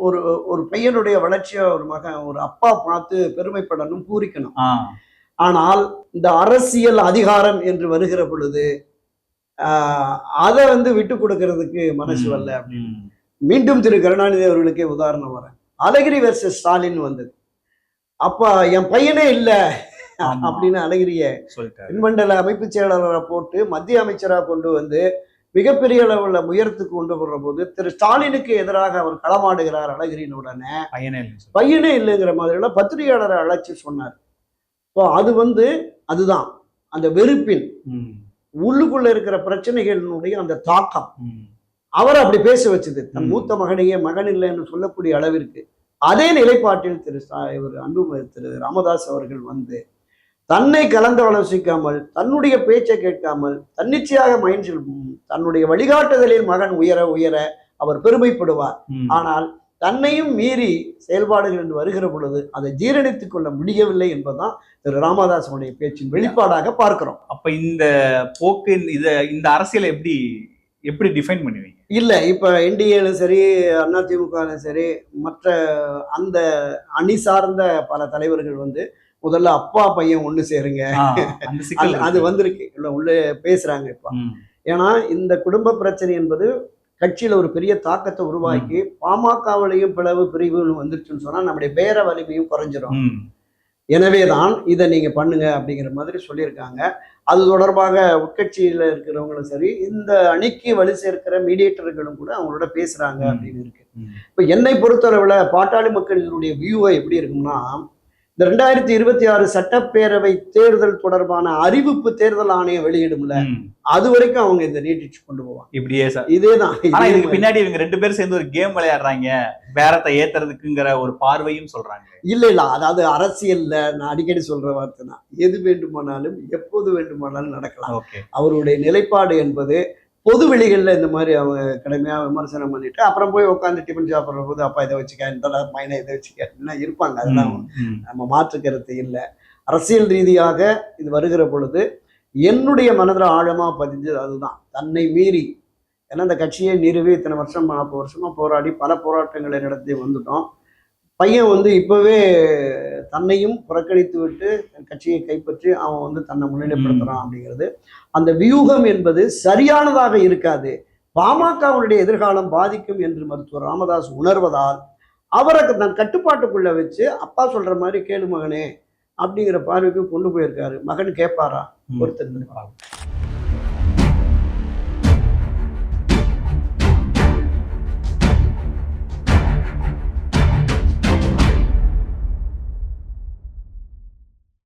ஒரு ஒரு பையனுடைய வளர்ச்சியை ஒரு மகன் ஒரு அப்பா பார்த்து பெருமைப்படணும் பூரிக்கணும். ஆனால் இந்த அரசியல் அதிகாரம் என்று வருகிற பொழுது ஆஹ், அதை வந்து விட்டு கொடுக்கறதுக்கு மனசு வரல ம், மீண்டும் திரு கருணாநிதி அவர்களுக்கே உதாரணம் வரேன். அழகிரி வெர்சஸ் ஸ்டாலின் வந்தது. அப்ப என் பையனே இல்ல. அப்படின்னு அழகிரிய தென்மண்டல அமைப்பு செயலாளரை போட்டு மத்திய அமைச்சராக கொண்டு வந்து மிகப்பெரிய அளவுல உயரத்துக்கு கொண்டு வர்ற போது திரு ஸ்டாலினுக்கு எதிராக அவர் களமாடுகிறார் அழகிரியின் உடனே. பையனே. பையனே இல்லைங்கிற மாதிரிலாம் பத்திரிகையாளரை அழைச்சி சொன்னார். ஸோ அது வந்து அதுதான். அந்த வெறுப்பின் உள்ளுக்குள்ள இருக்கிற பிரச்சனைகளினுடைய அந்த தாக்கம். அவர் அப்படி பேச வச்சது தன். மூத்த மகனையே மகன் இல்லைன்னு சொல்லக்கூடிய அளவிற்கு அதே நிலைப்பாட்டில் திரு இவர் அன்பு திரு ராமதாஸ் அவர்கள் வந்து தன்னை கலந்து ஆலோசிக்காமல் தன்னுடைய பேச்சை கேட்காமல் தன்னிச்சையாக மயின்சில் தன்னுடைய வழிகாட்டுதலில் மகன் உயர உயர அவர் பெருமைப்படுவார். ஆனால் தன்னையும் மீறி செயல்பாடுகள் என்று வருகிற பொழுது அதை ஜீரணித்துக் கொள்ள முடியவில்லை என்பதுதான் திரு ராமதாசனுடைய பேச்சின் வெளிப்பாடாக பார்க்கிறோம் அப்ப இந்த போக்கு இத இந்த அரசியலை எப்படி எப்படி டிஃபைன் பண்ணுவீங்க இல்ல இப்ப என்டிஏலும் சரி அதிமுகவும் சரி மற்ற அந்த அணி சார்ந்த பல தலைவர்கள் வந்து முதல்ல அப்பா பையன் ஒண்ணு சேருங்க. அது-. வந்திருக்கு. இல்ல உள்ள பேசுறாங்க இப்ப. ஏன்னா இந்த குடும்ப பிரச்சனை என்பது கட்சியில ஒரு பெரிய தாக்கத்தை உருவாக்கி பாமகவிலையும் பிளவு பிரிவுகளும் வந்துருச்சுன்னு சொன்னா நம்முடைய பேர வலிமையும் குறைஞ்சிரும் எனவே தான் இதை நீங்க பண்ணுங்க அப்படிங்கிற மாதிரி சொல்லியிருக்காங்க அது தொடர்பாக உட்கட்சியில இருக்கிறவங்களும் சரி இந்த அணிக்கு வலு சேர்க்கிற மீடியேட்டர்களும் கூட அவங்களோட பேசுறாங்க ம். அப்படின்னு இருக்கு. இப்போ என்னை பொறுத்தளவில் பாட்டாளி மக்களினுடைய வியூவை எப்படி இருக்கும்னா இந்த ரெண்டாயிரத்தி இருபத்தி ஆறு சட்டப்பேரவை தேர்தல் தொடர்பான அறிவிப்பு தேர்தல் ஆணையம் வெளியிடும்ல. அது வரைக்கும் அவங்க இதை நீட்டிச்சு கொண்டு போவாங்க. இப்படியே சார். இதேதான் ஆனா இதே இதுக்கு. பின்னாடி இவங்க ரெண்டு பேரும் சேர்ந்து ஒரு கேம் விளையாடுறாங்க. பேரத்தை ஏத்துறதுக்குங்கிற ஒரு பார்வையும் சொல்றாங்க. இல்ல இல்ல அதாவது அரசியல்ல நான் அடிக்கடி சொல்ற வார்த்தை தான் எது வேண்டுமானாலும் எப்போது வேண்டுமானாலும் நடக்கலாம். அவருடைய நிலைப்பாடு என்பது பொது வெளிகளில் இந்த மாதிரி அவங்க கடுமையாக விமர்சனம் பண்ணிட்டு அப்புறம் போய் உட்காந்து டிஃபன் சாப்பிட்ற போது அப்பா இதை வச்சுக்க இந்த மைனை இதை வச்சுக்க எல்லாம் இருப்பாங்க. அதெல்லாம் நம்ம மாற்று கருத்து இல்லை. அரசியல் ரீதியாக இது வருகிற பொழுது என்னுடைய மனதில் ஆழமாக பதிஞ்சது அதுதான். தன்னை மீறி ஏன்னா இந்த கட்சியை நிறுவி இத்தனை வருஷம் நாற்பது வருஷமாக போராடி பல போராட்டங்களை நடத்தி வந்துட்டோம். பையன் வந்து இப்போவே தன்னையும் புறக்கணித்து விட்டு கட்சியை கைப்பற்றி அவன் வந்து தன்னை முன்னிலைப்படுத்துறான் அப்படிங்கிறது. அந்த வியூகம் என்பது சரியானதாக இருக்காது. பாமகவுடைய எதிர்காலம் பாதிக்கும் என்று மருத்துவர் ராமதாஸ் உணர்வதால் அவரை தன் கட்டுப்பாட்டுக்குள்ள வச்சு அப்பா சொல்ற மாதிரி கேளு மகனே அப்படிங்கிற பார்வைக்கு கொண்டு போயிருக்காரு. மகன் கேட்பாரா. பொறுத்திருந்து